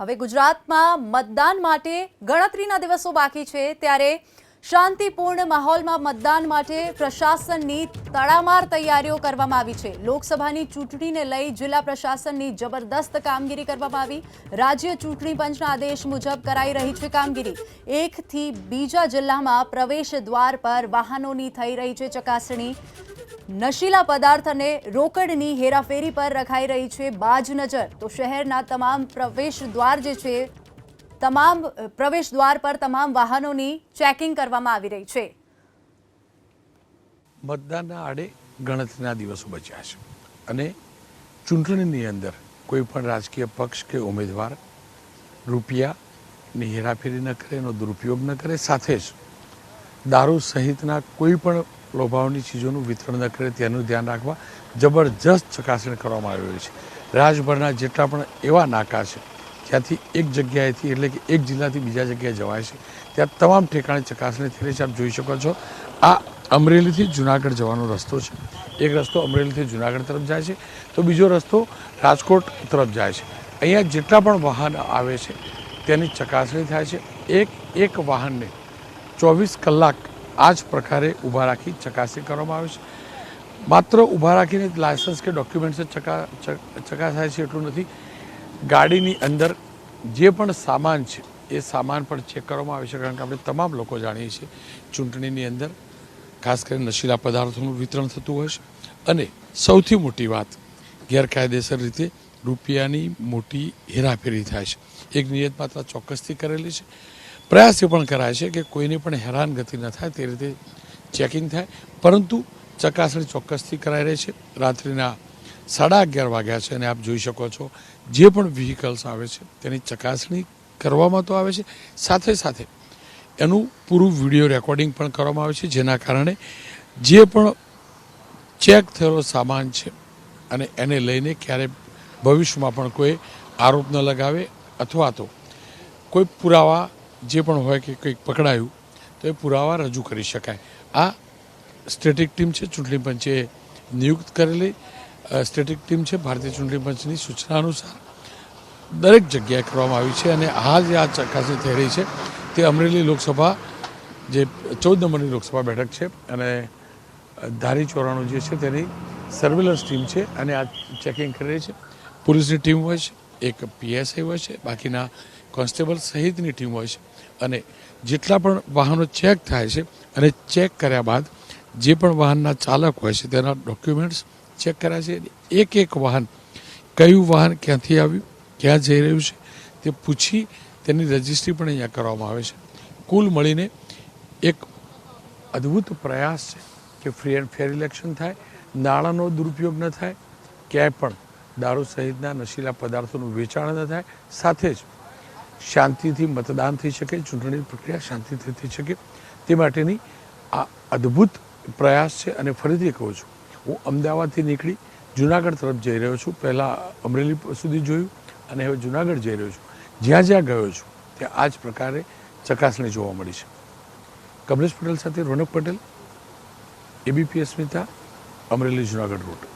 હવે ગુજરાતમાં મતદાન માટે ગણતરીના દિવસો બાકી છે ત્યારે શાંતિપૂર્ણ માહોલમાં મતદાન માટે પ્રશાસનની તડામાર તૈયારીઓ કરવામાં આવી છે. લોકસભાની ચૂંટણીને લઈ જિલ્લા પ્રશાસનની જબરદસ્ત કામગીરી કરવામાં આવી. રાજ્ય ચૂંટણી પંચના આદેશ મુજબ કરાઈ રહી છે કામગીરી. એકથી બીજા જિલ્લામાં પ્રવેશ દ્વાર પર વાહનોની થઈ રહી છે ચકાસણી. નશીલા પદાર્થ અને રોકડની હેરાફેરી પર રખાઈ રહી છે બાજ નજર. તો શહેરના તમામ પ્રવેશ દ્વાર જે છે તમામ પ્રવેશ દ્વાર પર તમામ વાહનોની ચેકિંગ કરવામાં આવી રહી છે. મતદાનના આડે ગણતરીના દિવસો બચ્યા છે. અને ચૂંટણીની અંદર કોઈ પણ રાજકીય પક્ષ કે ઉમેદવાર રૂપિયાની હેરાફેરી ન કરે, એનો દુરુપયોગ ન કરે, સાથે જ દારૂ સહિતના કોઈ પણ લોભાવની ચીજોનું વિતરણ ન કરે, તેનું ધ્યાન રાખવા જબરજસ્ત ચકાસણી કરવામાં આવી છે. રાજભરના જેટલા પણ એવા નાકા છે જ્યાંથી એક જગ્યાએથી એટલે કે એક જિલ્લાથી બીજા જગ્યાએ જવાય છે. ત્યાં તમામ ઠેકાણે ચકાસણી રહી છે. આપ જોઈ શકો છો, આ અમરેલીથી જુનાગઢ જવાનો રસ્તો છે. એક રસ્તો અમરેલીથી જુનાગઢ તરફ જાય છે, તો બીજો રસ્તો રાજકોટ તરફ જાય છે. અહીંયા જેટલા પણ વાહન આવે છે, તેની ચકાસણી થાય છે. એક એક વાહનને ચોવીસ કલાક આ જ પ્રકારે ઊભા રાખી ચકાસણી કરવામાં આવે છે. માત્ર ઊભા રાખીને લાયસન્સ કે ડોક્યુમેન્ટ્સ ચકા, ચકાસાય છે એટલું નથી. ગાડીની અંદર જે પણ સામાન છે, એ સામાન પણ ચેક કરવામાં આવે છે, કારણ કે આપણે તમામ લોકો જાણીએ છીએ ચૂંટણીની અંદર, ખાસ કરીને નશીલા પદાર્થોનું વિતરણ થતું હોય છે. અને સૌથી મોટી વાત, ગેરકાયદેસર રીતે રૂપિયાની મોટી હેરાફેરી થાય છે. એક નિયત માત્ર ચોક્કસથી કરેલી છે. પ્રયાસ એ પણ કરાય છે કે કોઈને પણ હેરાનગતિ ન થાય, તે રીતે ચેકિંગ થાય. પરંતુ ચકાસણી ચોક્કસથી કરાઈ રહી છે. રાત્રિના સાડા અગિયાર વાગ્યા છે અને આપ જોઈ શકો છો જે પણ વ્હીકલ્સ આવે છે, તેની ચકાસણી કરવામાં તો આવે છે. સાથે સાથે એનું પૂરું વીડિયો રેકોર્ડિંગ પણ કરવામાં આવે છે, જેના કારણે જે પણ ચેક થયેલો સામાન છે અને એને લઈને ક્યારે ભવિષ્યમાં પણ કોઈ આરોપ ન લગાવે અથવા તો કોઈ પુરાવા જે પણ હોય કે કંઈક પકડાયું, તો એ પુરાવા રજૂ કરી શકાય. આ સ્ટેટિક ટીમ છે, ચૂંટણી પંચે નિયુક્ત કરેલી. સ્ટેટિક ટીમ છે, ભારતીય ચૂંટણી પંચની સૂચના અનુસાર દરેક જગ્યાએ કરવામાં આવી છે અને આ જે આ ચકાસણી થઈ રહી છે, તે અમરેલી લોકસભા જે ચૌદ નંબરની લોકસભા બેઠક છે અને ધારી ચોરાણું જે છે તેની સર્વેલન્સ ટીમ છે અને આ ચેકિંગ કરી રહી છે. પોલીસની ટીમ હોય છે, એક પીએસઆઈ હોય છે, બાકીના કોન્સ્ટેબલ સહિતની ટીમ હોય છે અને જેટલા પણ વાહનો ચેક થાય છે અને ચેક કર્યા બાદ જે પણ વાહનના ચાલક હોય છે તેના ડોક્યુમેન્ટ્સ ચેક કરાય છે. એક એક વાહન, કયું વાહન ક્યાંથી આવ્યું, ક્યાં જઈ રહ્યું છે, તે પૂછી તેની રજિસ્ટ્રી પણ અહીંયા કરવામાં આવે છે. કુલ મળીને એક અદ્ભુત પ્રયાસ છે કે ફ્રી એન્ડ ફેર ઇલેક્શન થાય, નાણાંનો દુરુપયોગ ન થાય, ક્યાંય પણ દારૂ સહિતના નશીલા પદાર્થોનું વેચાણ ન થાય, સાથે જ શાંતિથી મતદાન થઈ શકે ચૂંટણી પ્રક્રિયા શાંતિથી થઈ શકે. તે માટેની આ અદ્ભુત પ્રયાસ છે અને ફરીથી કહું છું હું અમદાવાદથી નીકળી જુનાગઢ તરફ જઈ રહ્યો છું. પહેલાં અમરેલી સુધી જોયું અને હવે જુનાગઢ જઈ રહ્યો છું. જ્યાં જ્યાં ગયો છું, ત્યાં આ જ પ્રકારે ચકાસણી જોવા મળી છે. કમલેશ પટેલ સાથે રોનક પટેલ, એબીપી અસ્મિતા, અમરેલી જુનાગઢ રોડ